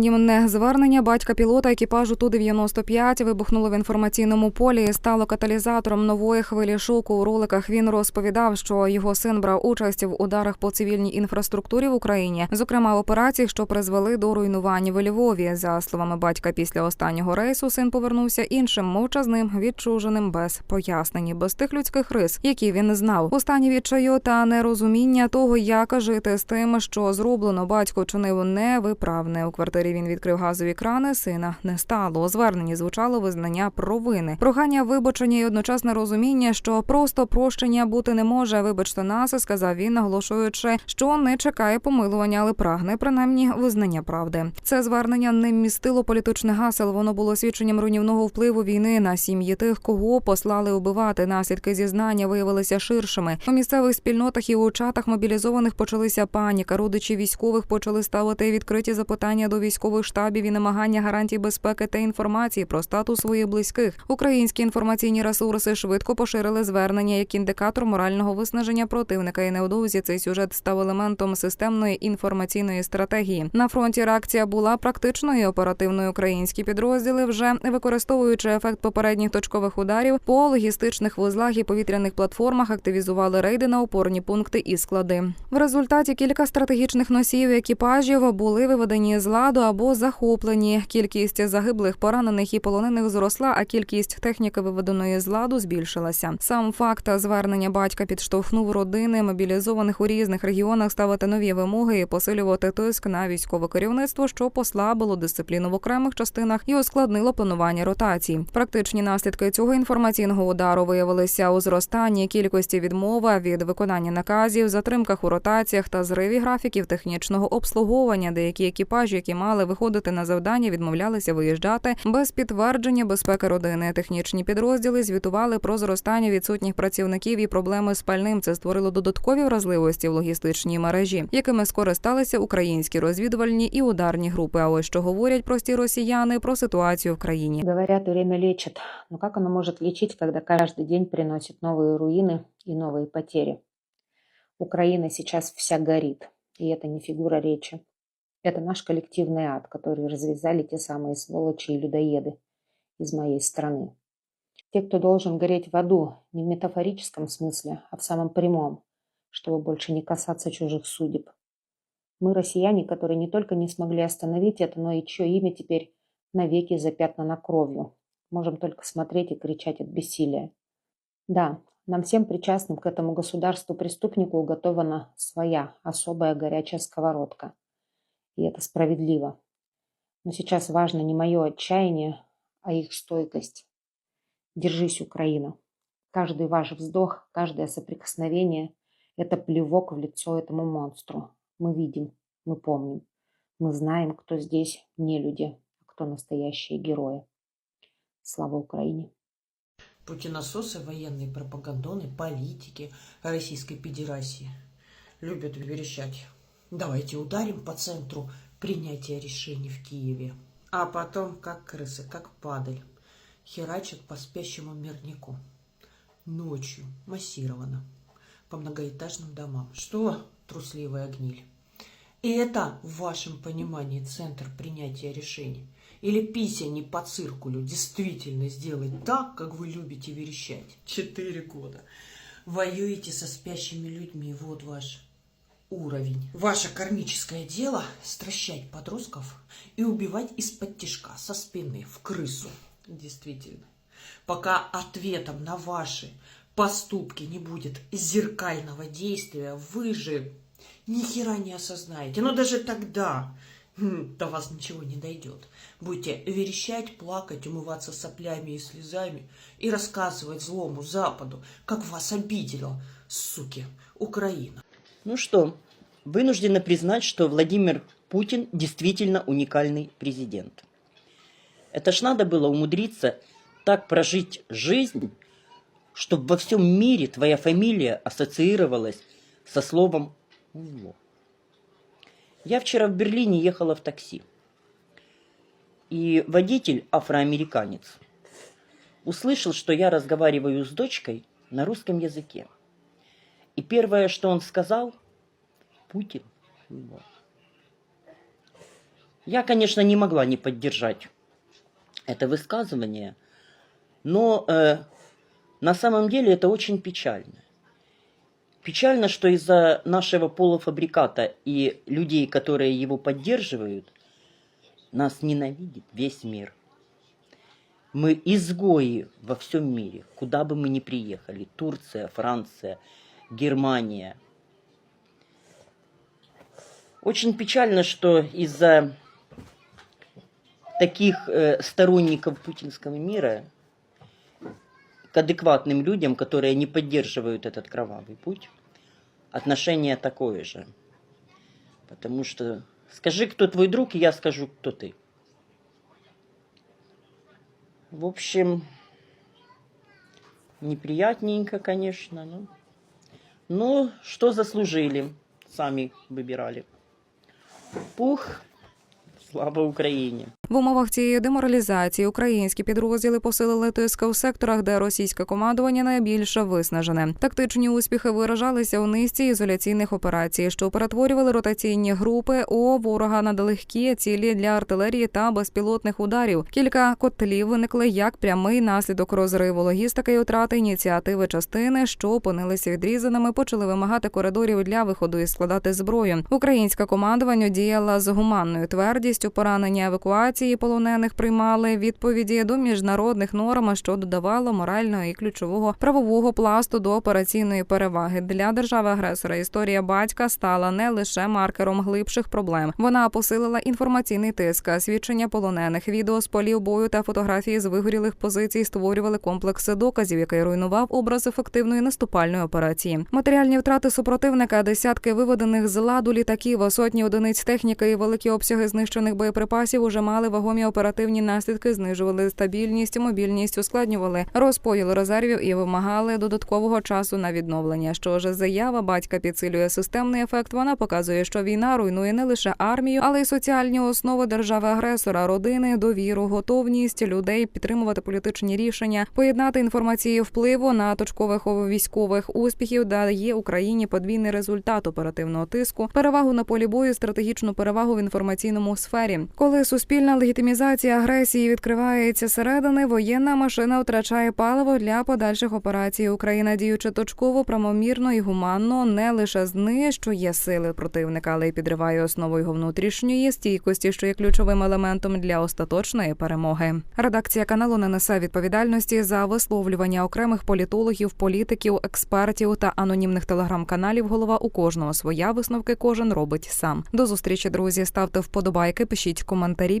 Анонімне звернення батька пілота екіпажу Ту-95 вибухнуло в інформаційному полі і стало каталізатором нової хвилі шоку. У роликах він розповідав, що його син брав участь в ударах по цивільній інфраструктурі в Україні, зокрема в операціях, що призвели до руйнувань в Львові. За словами батька, після останнього рейсу син повернувся іншим мовчазним, відчуженим без пояснень, без тих людських рис, які він знав. У стані відчаю та нерозуміння того, як жити з тим, що зроблено, батько чинив невиправне. У квартирі він відкрив газові крани. Сина не стало. У зверненні звучало визнання провини, прохання вибачення і одночасне розуміння, що просто прощення бути не може. Вибачте нас, сказав він, наголошуючи, що не чекає помилування, але прагне принаймні визнання правди. Це звернення не містило політичних гасел. Воно було свідченням руйнівного впливу війни на сім'ї тих, кого послали убивати. Наслідки зізнання виявилися ширшими. У місцевих спільнотах і у чатах мобілізованих почалися паніка. Родичі військових почали ставити відкриті запитання до військових штабів і намагання гарантій безпеки та інформації про статус своїх близьких. Українські інформаційні ресурси швидко поширили звернення як індикатор морального виснаження противника. І невдовзі цей сюжет став елементом системної інформаційної стратегії. На фронті реакція була практичною і оперативною. Українські підрозділи вже використовуючи ефект попередніх точкових ударів по логістичних вузлах і повітряних платформах, активізували рейди на опорні пункти і склади. В результаті кілька стратегічних носіїв екіпажів були виведені з ладу або захоплені. Кількість загиблих, поранених і полонених зросла, а кількість техніки виведеної з ладу збільшилася. Сам факт звернення батька підштовхнув родини мобілізованих у різних регіонах ставити нові вимоги і посилювати тиск на військове керівництво, що послабило дисципліну в окремих частинах і ускладнило планування ротацій. Практичні наслідки цього інформаційного удару виявилися у зростанні кількості відмова від виконання наказів, затримках у ротаціях та зриві графіків технічного обслуговування. Деякі екіпажі, які мали виходити на завдання, відмовлялися виїжджати без підтвердження безпеки родини. Технічні підрозділи звітували про зростання відсутніх працівників і проблеми з пальним. Це створило додаткові вразливості в логістичній мережі, якими скористалися українські розвідувальні і ударні групи. А ось що говорять прості росіяни про ситуацію в країні. Говорят, время лечит. Но как оно может лечить, когда каждый день приносит новые руины и новые потери? Украина сейчас вся горит. И это не фигура речи. Это наш коллективный ад, который развязали те самые сволочи и людоеды из моей страны. Те, кто должен гореть в аду не в метафорическом смысле, а в самом прямом, чтобы больше не касаться чужих судеб. Мы россияне, которые не только не смогли остановить это, но и чье имя теперь навеки запятнано кровью. Можем только смотреть и кричать от бессилия. Да, нам всем причастным к этому государству-преступнику уготована своя особая горячая сковородка. И это справедливо. Но сейчас важно не мое отчаяние, а их стойкость. Держись, Украина. Каждый ваш вздох, каждое соприкосновение – это плевок в лицо этому монстру. Мы видим, мы помним. Мы знаем, кто здесь не люди, а кто настоящие герои. Слава Украине! Путинососы, военные пропагандоны, политики Российской Федерации любят верещать. Давайте ударим по центру принятия решений в Киеве. А потом, как крысы, как падаль, херачат по спящему мирнику. Ночью, массированно, по многоэтажным домам. Что, трусливая гниль? И это, в вашем понимании, центр принятия решений? Или писани по циркулю действительно сделать так, как вы любите верещать? Четыре года. Воюете со спящими людьми, вот ваш уровень. Ваше кармическое дело – стращать подростков и убивать из-под тишка, со спины, в крысу. Действительно. Пока ответом на ваши поступки не будет зеркального действия, вы же ни хера не осознаете. Но даже тогда м, до вас ничего не дойдет. Будете верещать, плакать, умываться соплями и слезами и рассказывать злому Западу, как вас обидела, суки, Украина. Ну что, вынуждены признать, что Владимир Путин действительно уникальный президент. Это ж надо было умудриться так прожить жизнь, чтобы во всем мире твоя фамилия ассоциировалась со словом «зло». Я вчера в Берлине ехала в такси. И водитель, афроамериканец, услышал, что я разговариваю с дочкой на русском языке. И первое, что он сказал, Путин. зло». Я, конечно, не могла не поддержать это высказывание, но э, на самом деле это очень печально. Печально, что из-за нашего полуфабриката и людей, которые его поддерживают, нас ненавидит весь мир. Мы изгои во всем мире, куда бы мы ни приехали. Турция, Франция, Германия. Очень печально, что из-за таких э, сторонников путинского мира к адекватным людям, которые не поддерживают этот кровавый путь, отношение такое же. Потому что скажи, кто твой друг, и я скажу, кто ты. В общем, неприятненько, конечно, но... Но что заслужили, сами выбирали. Пух, слава Україні! В умовах цієї деморалізації українські підрозділи посилили тиск у секторах, де російське командування найбільше виснажене. Тактичні успіхи виражалися у низці ізоляційних операцій, що перетворювали ротаційні групи у ворога на далекі цілі для артилерії та безпілотних ударів. Кілька котлів виникли як прямий наслідок розриву логістики і втрати ініціативи частини, що опинилися відрізаними, почали вимагати коридорів для виходу і складати зброю. Українське командування діяло з гуманною твердістю. Поранення евакуації полонених приймали відповіді до міжнародних норм, що додавало морального і ключового правового пласту до операційної переваги для держави-агресора. Історія батька стала не лише маркером глибших проблем. Вона посилила інформаційний тиск, свідчення полонених, відео з полів бою та фотографії з вигорілих позицій створювали комплекс доказів, який руйнував образ ефективної наступальної операції. Матеріальні втрати супротивника, десятки виведених з ладу літаків, сотні одиниць техніки і великі обсяги знищених боєприпасів уже мали вагомі оперативні наслідки, знижували стабільність, мобільність, ускладнювали розподіл резервів і вимагали додаткового часу на відновлення. Що ж заява батька підсилює системний ефект. Вона показує, що війна руйнує не лише армію, але й соціальні основи держави-агресора, родини, довіру, готовність людей підтримувати політичні рішення, поєднати інформацію впливу на точкових військових успіхів дає Україні подвійний результат оперативного тиску, перевагу на полі бою, стратегічну перевагу в інформаційному сфері. Коли суспільна легітимізація агресії відкривається середини, воєнна машина втрачає паливо для подальших операцій. Україна діючи точково, правомірно і гуманно не лише знищує сили противника, але й підриває основу його внутрішньої стійкості, що є ключовим елементом для остаточної перемоги. Редакція каналу не несе відповідальності за висловлювання окремих політологів, політиків, експертів та анонімних телеграм-каналів. Голова у кожного своя висновки кожен робить сам. До зустрічі, друзі. Ставте вподобайки, пишіть коментарі,